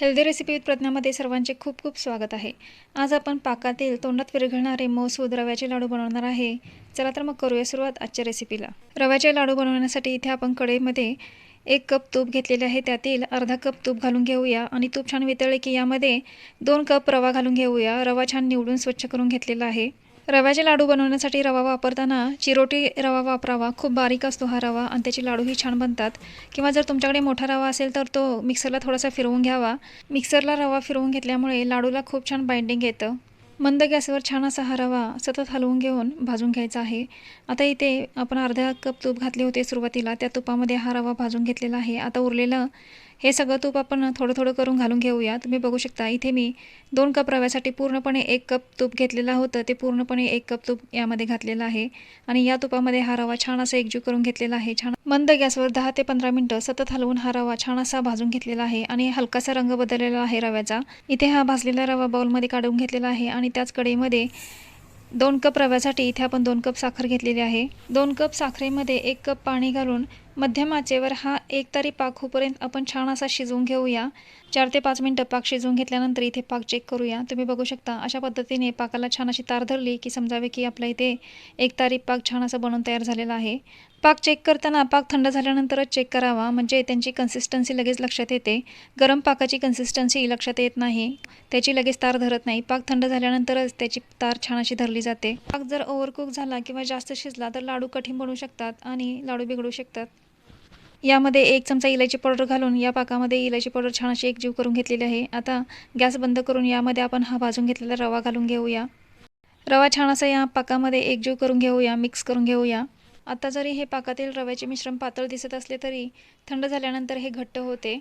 Healthy recipe with प्रज्ञामध्ये सर्वांचे खूप खूप स्वागत आहे. आज आपण पाकातील तोंडात विरघळणारे मौसूद रव्याचे लाडू बनवणार आहे. चला तर मग करूया सुरुवात आजच्या रेसिपीला रव्याचे लाडू बनवण्यासाठी इथे आपण कढईमध्ये एक कप तूप घेतलेले आहे. त्यातील अर्धा कप तूप घालून घेऊया आणि तूप छान वितळले की यामध्ये दोन कप रवा घालून घेऊया. रवा छान निवडून स्वच्छ करून घेतलेला आहे. रव्याचे लाडू बनवण्यासाठी रवा वापरताना चिरोटी रवा वापरावा खूप बारीक असतो हा रवा आणि त्याचे लाडूही छान बनतात. किंवा जर तुमच्याकडे मोठा रवा असेल तर तो मिक्सरला थोडासा फिरवून घ्यावा. मिक्सरला रवा फिरवून घेतल्यामुळे लाडूला खूप छान बाइंडिंग येतं. मंद गॅसवर छान असा हा रवा सतत हलवून घेऊन भाजून घ्यायचा आहे. आता इथे आपण अर्धा कप तूप घातले होते सुरुवातीला. त्या तुपामध्ये हा रवा भाजून घेतलेला आहे. आता उरलेलं हे सगळं तूप आपण थोडं थोडं करून घालून घेऊया. तुम्ही बघू शकता इथे मी दोन कप रव्यासाठी पूर्णपणे एक कप तूप घेतलेलं होतं. ते पूर्णपणे एक कप तूप यामध्ये घातलेलं आहे. आणि या तुपामध्ये हा रवा छान असा एकजीव करून घेतलेला आहे. छान मंद गॅसवर दहा ते पंधरा मिनटं सतत हलवून हा रवा छान असा भाजून घेतलेला आहे आणि हलकासा रंग बदललेला आहे रव्याचा. इथे हा भाजलेला रवा बाउलमध्ये काढून घेतलेला आहे आणि त्याच कढईमध्ये दोन कप रव्यासाठी इथे आपण दोन कप साखर घेतलेली आहे. दोन कप साखरेमध्ये एक कप पाणी घालून मध्यम आचेवर हा एक तारी पाक होईपर्यंत आपण छान असा शिजवून घेऊया. चार ते पाच मिनटं पाक शिजवून घेतल्यानंतर इथे पाक चेक करूया. तुम्ही बघू शकता अशा पद्धतीने पाकाला छान अशी तार धरली की समजावे की आपल्या इथे एक तारी पाक छान असा बनवून तयार झालेला आहे. पाक चेक करताना पाक थंड झाल्यानंतरच चेक करावा. म्हणजे त्यांची कन्सिस्टन्सी लगेच लक्षात येते. गरम पाकाची कन्सिस्टन्सी लक्षात येत नाही. त्याची लगेच तार धरत नाही. पाक थंड झाल्यानंतरच त्याची तार छान अशी धरली जाते. पाक जर ओव्हरकुक झाला किंवा जास्त शिजला तर लाडू कठीण बनू शकतात आणि लाडू बिघडू शकतात. यामध्ये एक चमचा इलायची पावडर घालून या पाकामध्ये इलायची पावडर छान अशी एकजीव करून घेतलेली आहे. आता गॅस बंद करून यामध्ये आपण हा भाजून घेतलेला रवा घालून घेऊया. रवा छान असा या पाकामध्ये एकजीव करून घेऊया मिक्स करून घेऊया. आता जरी हे पाकातील रव्याचे मिश्रण पातळ दिसत असले तरी थंड झाल्यानंतर हे घट्ट होते.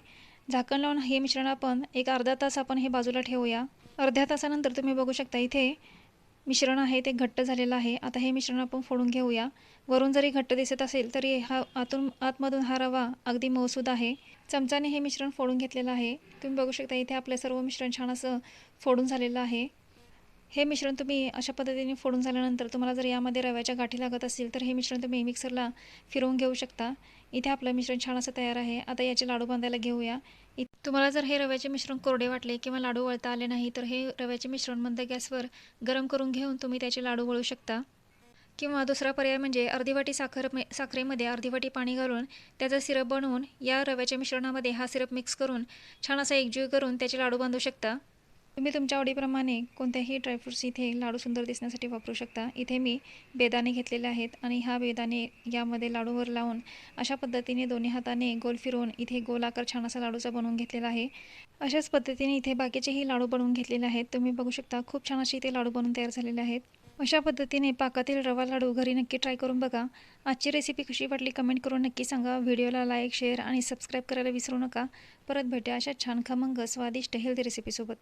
झाकण लावून हे मिश्रण आपण एक अर्धा तास आपण हे बाजूला ठेवूया. अर्ध्या तासानंतर तुम्ही बघू शकता इथे मिश्रण आहे ते घट्ट झालेलं आहे. आता हे मिश्रण आपण फोडून घेऊया. वरून जरी घट्ट दिसत असेल तरी हा आतून आतमधून हा रवा अगदी मौसूद आहे. चमचाने हे मिश्रण फोडून घेतलेलं आहे. तुम्ही बघू शकता इथे आपलं सर्व मिश्रण छान असं फोडून झालेलं आहे. हे मिश्रण तुम्ही अशा पद्धतीने फोडून झाल्यानंतर तुम्हाला जर यामध्ये रव्याच्या गाठी लागत असतील तर हे मिश्रण तुम्ही मिक्सरला फिरवून घेऊ शकता. इथे आपलं मिश्रण छान असं तयार आहे. आता याचे लाडू बांधायला घेऊया. तुम्हाला जर हे रव्याचे मिश्रण कोरडे वाटले किंवा लाडू वळता आले नाही तर हे रव्याचे मिश्रण मंद गॅसवर गरम करून घेऊन तुम्ही त्याचे लाडू वळू शकता. किंवा दुसरा पर्याय म्हणजे अर्धी वाटी साखर साखरेमध्ये अर्धी वाटी पाणी घालून त्याचा सिरप बनवून या रव्याच्या मिश्रणामध्ये हा सिरप मिक्स करून छान असा एकजीव करून त्याचे लाडू बांधू शकता. तुम्ही तुमच्या आवडीप्रमाणे कोणत्याही ड्रायफ्रूट्स इथे लाडू सुंदर दिसण्यासाठी वापरू शकता. इथे मी बेदाणे घेतलेले आहेत आणि ह्या बेदाणे यामध्ये लाडूवर लावून अशा पद्धतीने दोन्ही हाताने गोल फिरवून इथे गोल आकार छान असा लाडूचा बनवून घेतलेला आहे. अशाच पद्धतीने इथे बाकीचेही लाडू बनवून घेतलेले आहेत. तुम्ही बघू शकता खूप छान असे इथे लाडू बनवून तयार झालेले आहेत. अशा पद्धतीने पाकातील रवा लाडू घरी नक्की ट्राय करून बघा. आजची रेसिपी कशी वाटली कमेंट करून नक्की सांगा. व्हिडिओला लाईक शेअर आणि सबस्क्राईब करायला विसरू नका. परत भेटा अशा छान खमंग स्वादिष्ट हेल्दी रेसिपीसोबत